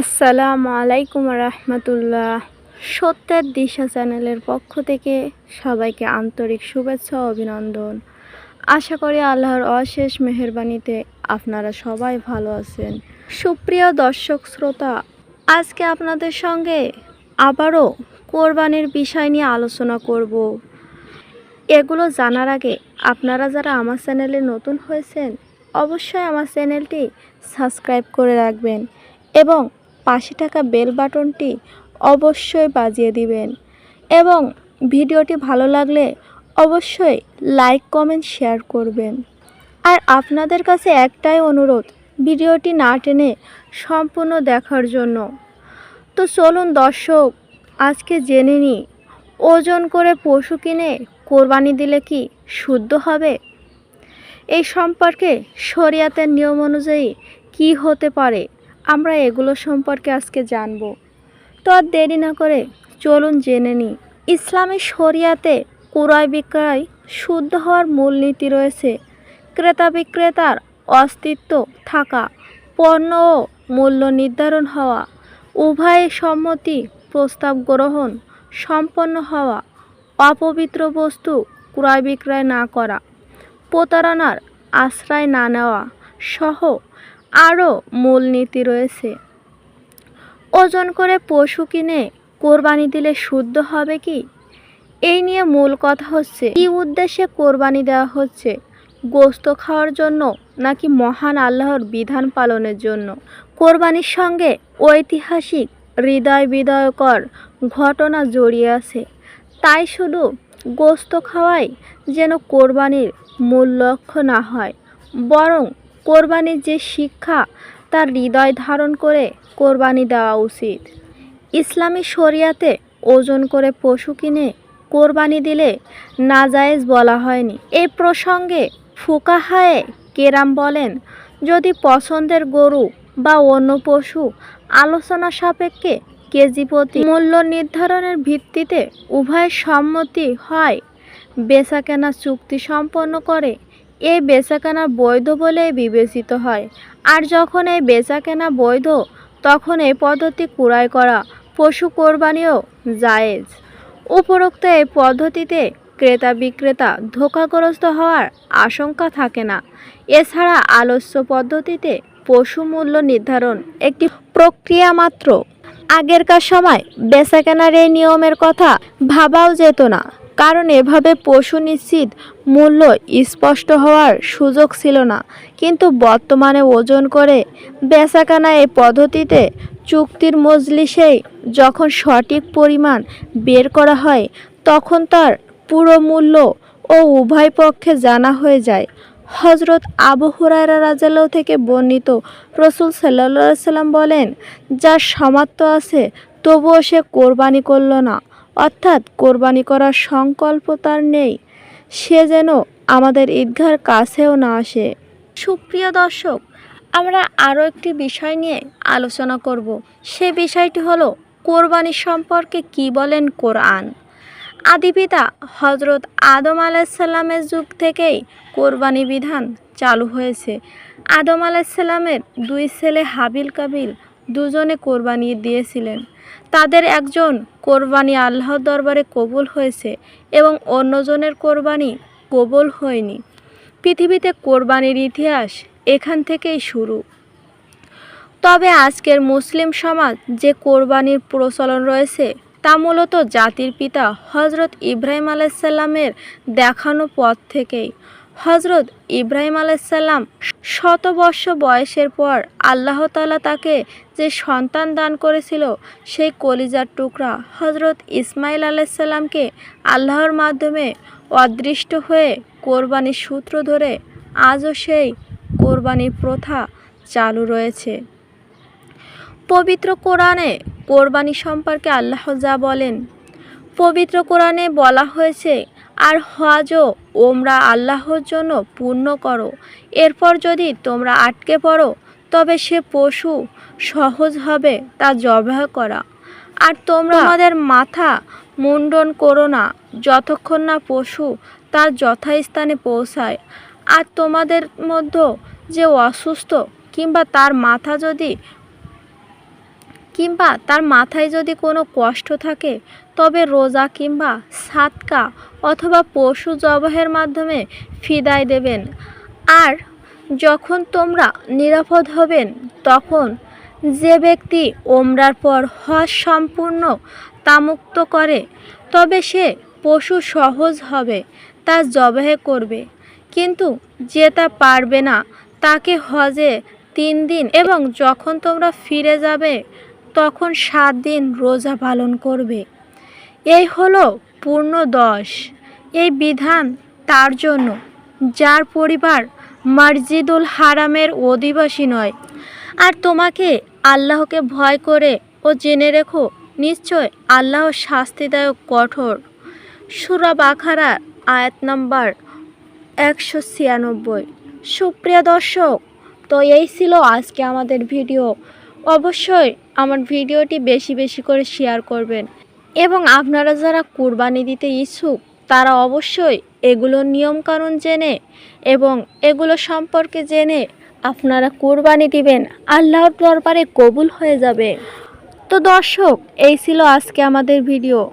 আসসালামু আলাইকুম রহমতুল্লাহ। সত্যের দিশা চ্যানেলের পক্ষ থেকে সবাইকে আন্তরিক শুভেচ্ছা অভিনন্দন। আশা করি আল্লাহর অশেষ মেহেরবানিতে আপনারা সবাই ভালো আছেন। সুপ্রিয় দর্শক শ্রোতা, আজকে আপনাদের সঙ্গে আবারও কোরবানির বিষয় নিয়ে আলোচনা করব। এগুলো জানার আগে আপনারা যারা আমার চ্যানেলে নতুন হয়েছেন, অবশ্যই আমার চ্যানেলটি সাবস্ক্রাইব করে রাখবেন এবং পাশে থাকা বেল বাটনটি অবশ্যই বাজিয়ে দিবেন। এবং ভিডিওটি ভালো লাগলে অবশ্যই লাইক, কমেন্ট, শেয়ার করবেন। আর আপনাদের কাছে একটাই অনুরোধ, ভিডিওটি না টেনে সম্পূর্ণ দেখার জন্য। তো চলুন দর্শক, আজকে জেনে নিই ওজন করে পশু কিনে কোরবানি দিলে কি শুদ্ধ হবে? এই সম্পর্কে শরিয়াতের নিয়ম অনুযায়ী কি হতে পারে? আমরা এগুলো সম্পর্কে আজকে জানব। তো আর দেরি না করে চলুন জেনে নিই। ইসলামী শরিয়াতে ক্রয় বিক্রয় শুদ্ধ হওয়ার মূলনীতি রয়েছে। ক্রেতা বিক্রেতার অস্তিত্ব থাকা, পণ্য ও মূল্য নির্ধারণ হওয়া উভয়ের সম্মতি প্রস্তাব গ্রহণ, সম্পন্ন হওয়া, অপবিত্র বস্তু ক্রয় বিক্রয় না করা, প্রতারণার আশ্রয় না নেওয়া সহ আরও মূলনীতি রয়েছে। ওজন করে পশু কিনে কোরবানি দিলে শুদ্ধ হবে কি? এই নিয়ে মূল কথা হচ্ছে, কি উদ্দেশ্যে কোরবানি দেওয়া হচ্ছে? গোস্ত খাওয়ার জন্য নাকি মহান আল্লাহর বিধান পালনের জন্য? কোরবানির সঙ্গে ঐতিহাসিক হৃদয় বিদয়কর ঘটনা জড়িয়ে আছে। তাই শুধু গোস্ত খাওয়াই যেন কোরবানির মূল লক্ষ্য না হয়, বরং কোরবানির যে শিক্ষা, তার হৃদয় ধারণ করে কোরবানি দেওয়া উচিত। ইসলামী শরিয়াতে ওজন করে পশু কিনে কোরবানি দিলে নাজায়েজ বলা হয়নি। এই প্রসঙ্গে ফুকাহায়ে কেরাম বলেন, যদি পছন্দের গরু বা অন্য পশু আলোচনা সাপেক্ষে কেজি প্রতি মূল্য নির্ধারণের ভিত্তিতে উভয়ের সম্মতি হয়, বেচাকেনা চুক্তি সম্পন্ন করে এই বেচাকেনা বৈধ বলে বিবেচিত হয়। আর যখন এই বেচাকেনা বৈধ, তখন এই পদ্ধতি কুড়াই করা পশু কোরবানিও জায়েজ। উপরোক্ত এই পদ্ধতিতে ক্রেতা বিক্রেতা ধোকাগ্রস্ত হওয়ার আশঙ্কা থাকে না। এছাড়া আলস্য পদ্ধতিতে পশু মূল্য নির্ধারণ একটি প্রক্রিয়া মাত্র। আগেরকার সময় বেচাকেনার এই নিয়মের কথা ভাবাও যেত না। কারণ এভাবে পশু নিশ্চিত মূল্য স্পষ্ট হওয়ার সুযোগ ছিল না। কিন্তু বর্তমানে ওজন করে বেচাকেনা এই পদ্ধতিতে চুক্তির মজলিসেই যখন সঠিক পরিমাণ বের করা হয়, তখন তার পুরো মূল্য ও উভয় পক্ষে জানা হয়ে যায়। হজরত আবু হুরায়রা রাজাল্লাহ থেকে বর্ণিত রসুল সাল্লা সাল্লাম বলেন, যার সামর্থ্য আছে, তবুও সে কোরবানি করল না। অর্থাৎ কোরবানি করার সংকল্প তার নেই। সে যেন আমাদের ঈদগার কাছেও না আসে। সুপ্রিয় দর্শক, আমরা আরও একটি বিষয় নিয়ে আলোচনা করব। সে বিষয়টি হলো, কোরবানি সম্পর্কে কি বলেন কোরআন? আদিপিতা হজরত আদম আলাইসাল্লামের যুগ থেকেই কোরবানি বিধান চালু হয়েছে। আদম আলাইসাল্লামের দুই ছেলে হাবিল কাবিল দুজনে কোরবানি দিয়েছিলেন। তাদের একজন কোরবানি আল্লাহর দরবারে কবুল হয়েছে এবং অন্যজনের কোরবানি কবুল হয়নি। পৃথিবীতে কোরবানির ইতিহাস এখান থেকেই শুরু। তবে আজকের মুসলিম সমাজ যে কোরবানির প্রচলন রয়েছে, তা মূলত জাতির পিতা হজরত ইব্রাহিম আলাইসাল্লামের দেখানো পথ থেকেই। হজরত ইব্রাহিম আলাইসাল্লাম শত বর্ষ বয়সের পর আল্লাহ তালা তাকে যে সন্তান দান করেছিল, সেই কলিজার টুকরা হজরত ইসমাইল আলাইসাল্লামকে আল্লাহর মাধ্যমে অদৃষ্ট হয়ে কোরবানির সূত্র ধরে আজও সেই কোরবানির প্রথা চালু রয়েছে। পবিত্র কোরআনে কোরবানি সম্পর্কে আল্লাহ যা বলেন, পবিত্র কোরআনে বলা হয়েছে আর হজও ওমরা আল্লাহর জন্য পূর্ণ করো। এরপর যদি তোমরা আটকে পড়ো তবে সে পশু সহজ হবে তা জবাহ করা। আর তোমরা আমাদের মাথা মুন্ডন করো না যতক্ষণ না পশু তার যথাস্থানে পৌঁছায়। আর তোমাদের মধ্যে যে অসুস্থ কিংবা তার মাথা যদি কিংবা তার মাথায় যদি কোনো কষ্ট থাকে, তবে রোজা কিংবা সাতকা অথবা পশু জবাহের মাধ্যমে ফিদায় দেবেন। আর যখন তোমরা নিরাপদ হবেন, তখন যে ব্যক্তি ওমরার পর হজ সম্পূর্ণ তামুক্ত করে, তবে সে পশু সহজ হবে, তা জবাহে করবে। কিন্তু যে তা পারবে না, তাকে হজে তিন দিন এবং যখন তোমরা ফিরে যাবে তখন সাত দিন রোজা পালন করবে। এই হলো পূর্ণ দশ। এই বিধান তার জন্য, যার পরিবার মসজিদুল হারামের অধিবাসী নয়। আর তোমাকে আল্লাহকে ভয় করে ও জেনে রেখো, নিশ্চয় আল্লাহ শাস্তিদায়ক কঠোর। সুরা বাখারা, আয়াত নাম্বার একশো ছিয়ানব্বই। সুপ্রিয় দর্শক, তো এই ছিল আজকে আমাদের ভিডিও। অবশ্যই আমার ভিডিওটি বেশি বেশি করে শেয়ার করবেন। এবং আপনারা যারা কুরবানি দিতে ইচ্ছুক, তারা অবশ্যই এগুলোর নিয়মকানুন জেনে এবং এগুলো সম্পর্কে জেনে আপনারা কুরবানি দিবেন। আল্লাহর দরবারে কবুল হয়ে যাবে। তো দর্শক, এই ছিল আজকে আমাদের ভিডিও।